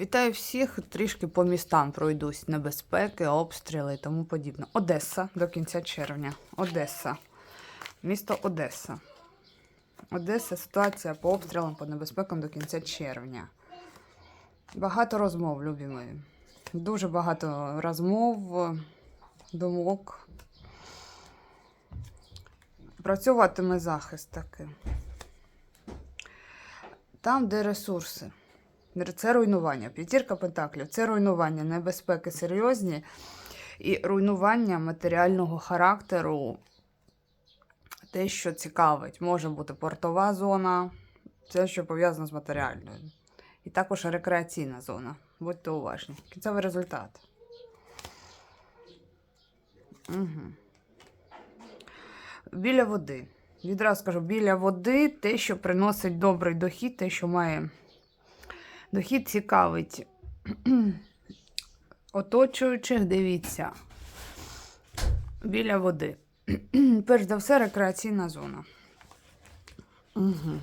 Вітаю всіх. Трішки по містам пройдусь небезпеки, обстріли і тому подібне. Одеса до кінця червня. Одеса. Місто Одеса. Одеса ситуація по обстрілам, по небезпекам до кінця червня. Багато розмов, любі мої. Дуже багато розмов, думок. Працюватиме захист таки. Там, де ресурси. Це руйнування. П'ятірка пентаклів це руйнування, небезпеки серйозні і руйнування матеріального характеру. Те, що цікавить, може бути портова зона, це, що пов'язано з матеріальною. І також рекреаційна зона. Будьте уважні. Кінцевий результат. Угу. Біля води. Відразу скажу, біля води те, що приносить добрий дохід, те, що має дохід цікавить оточуючих, дивіться. Біля води. Перш за все, рекреаційна зона. Угу.